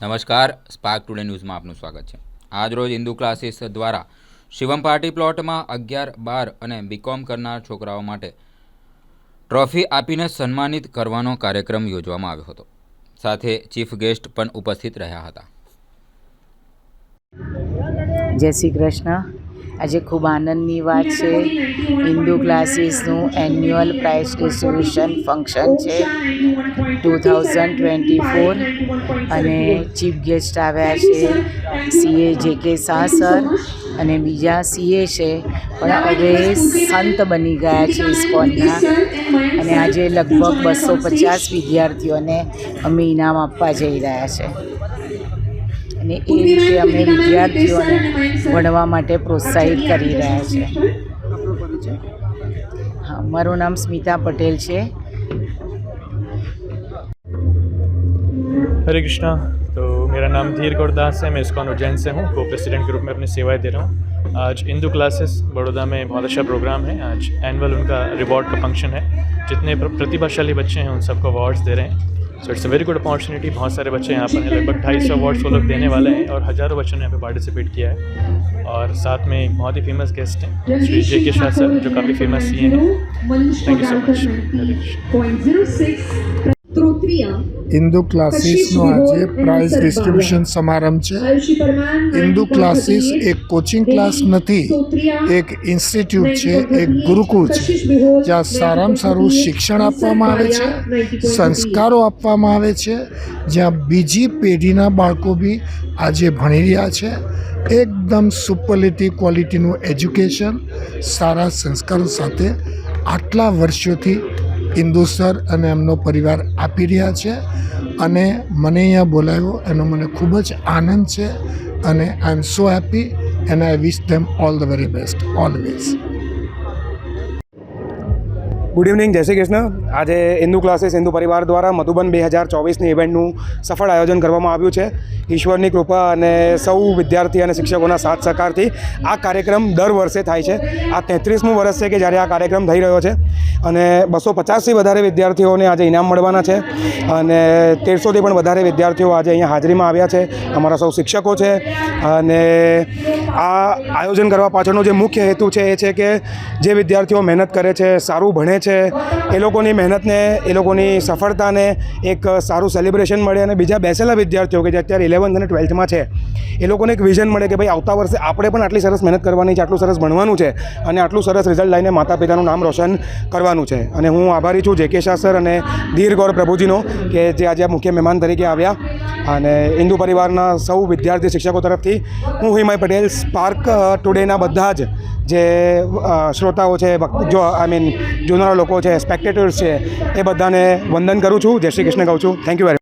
નમસ્કાર spark today ન્યૂઝમાં આપનું સ્વાગત છે. આજરોજ હિન્દુ ક્લાસીસ દ્વારા શિવમ પાર્ટી પ્લોટમાં અગિયાર બાર અને બીકોમ કરનાર છોકરાઓ માટે ટ્રોફી આપીને સન્માનિત કરવાનો કાર્યક્રમ યોજવામાં આવ્યો હતો. સાથે ચીફ ગેસ્ટ પણ ઉપસ્થિત રહ્યા હતા. જય શ્રી કૃષ્ણ. આજે ખૂબ આનંદની વાત છે. હિન્દુ ક્લાસીસનું એન્યુઅલ પ્રાઇઝ ડિસ્ટ્રીબ્યુશન ફંક્શન છે ટુ થાઉઝન્ડ ટ્વેન્ટી ફોર અને ચીફ ગેસ્ટ આવ્યા છે સીએ જે કે શાહ સર અને બીજા સીએ છે. પણ હવે સંત બની ગયા છે ઇસ્કોનના. અને આજે લગભગ બસો પચાસ વિદ્યાર્થીઓને અમે ઇનામ આપવા જઈ રહ્યા છે. અને એ રીતે અમે વિદ્યાર્થીઓને ભણવા માટે પ્રોત્સાહિત કરી રહ્યા છે હા મારું નામ સ્મિતા પટેલ છે हरे कृष्णा तो मेरा नाम धीर गौरदास है मैं इस्कॉन उज्जैन से हूँ को प्रेसिडेंट के रूप में अपनी सेवाएं दे रहा हूँ आज इंदू क्लासेस बड़ौदा में बहुत अच्छा प्रोग्राम है आज एनुअल उनका रिवॉर्ड का फंक्शन है जितने प्र- प्रतिभाशाली बच्चे हैं उन सबको अवार्ड्स दे रहे हैं so it's a very good opportunity बहुत सारे बच्चे यहाँ पर हैं। लगभग ढाई सौ अवार्ड्स वो लोग देने वाले हैं और हज़ारों बच्चों ने यहाँ पे पार्टिसिपेट किया है। और साथ में एक बहुत ही फ़ेमस गेस्ट हैं श्री जे के शाह सर जो काफ़ी फ़ेमस सी हैं thank you so much Hindu ક્લાસીસનો આજે પ્રાઇઝ ડિસ્ટ્રીબ્યુશન સમારંભ છે. હિન્દુ ક્લાસીસ એક કોચિંગ ક્લાસ નથી એક ઇન્સ્ટિટ્યૂટ છે એક ગુરુકુળ છે જ્યાં સારામાં સારું શિક્ષણ આપવામાં આવે છે સંસ્કારો આપવામાં આવે છે જ્યાં બીજી પેઢીના બાળકો બી આજે ભણી રહ્યા છે. એકદમ સુપરલેટી ક્વોલિટીનું એજ્યુકેશન સારા સંસ્કારો સાથે આટલા વર્ષોથી ઇન્દુ અને એમનો પરિવાર આપી રહ્યા છે અને મને અહીંયા બોલાવ્યો, એનો મને ખૂબ જ આનંદ છે અને I am so happy and I wish them all the very best always good evening Jay Shri Krishna આજે હિન્દુ ક્લાસીસ હિન્દુ પરિવાર દ્વારા મધુબન બે હજાર ચોવીસની ઇવેન્ટનું સફળ આયોજન કરવામાં આવ્યું છે. ઈશ્વરની કૃપા અને સૌ વિદ્યાર્થી અને શિક્ષકોના સાથ સહકારથી આ કાર્યક્રમ દર વર્ષે થાય છે. આ તેત્રીસમું વર્ષ છે કે જ્યારે આ કાર્યક્રમ થઈ રહ્યો છે. અને બસો પચાસથી વધારે વિદ્યાર્થીઓને આજે ઇનામ મળવાના છે અને તેરસોથી પણ વધારે વિદ્યાર્થીઓ આજે અહીંયા હાજરીમાં આવ્યા છે. અમારા સૌ શિક્ષકો છે અને આ આયોજન કરવા પાછળનો જે મુખ્ય હેતુ છે એ છે કે જે વિદ્યાર્થીઓ મહેનત કરે છે, સારું ભણે છે, એ લોકોની મહેનતને, એ લોકોની સફળતાને એક સારું સેલિબ્રેશન મળે અને બીજા બેસેલા વિદ્યાર્થીઓ કે જે અત્યારે ઇલેવન્થ અને ટ્વેલ્થમાં છે, એ લોકોને એક વિઝન મળે કે ભાઈ આવતા વર્ષે આપણે પણ આટલી સરસ મહેનત કરવાની છે, આટલું સરસ ભણવાનું છે અને આટલું સરસ રિઝલ્ટ લઈને માતા પિતાનું નામ રોશન કરવાનું છે. અને હું આભારી છું જે કે શાહ સર અને ધીર ગૌર પ્રભુજીનો કે જે આજે મુખ્ય મહેમાન તરીકે આવ્યા. અને હિન્દુ પરિવારના સૌ વિદ્યાર્થી શિક્ષકો તરફથી હું હિમાય પટેલ સ્પાર્ક ટુડેના બધા જ જે શ્રોતાઓ છે જો આઈ મીન જોનારા લોકો છે સ્પેક્ટેટર્સ છે, એ બધાને વંદન કરું છું. જય શ્રી કૃષ્ણ કહું છું. Thank you very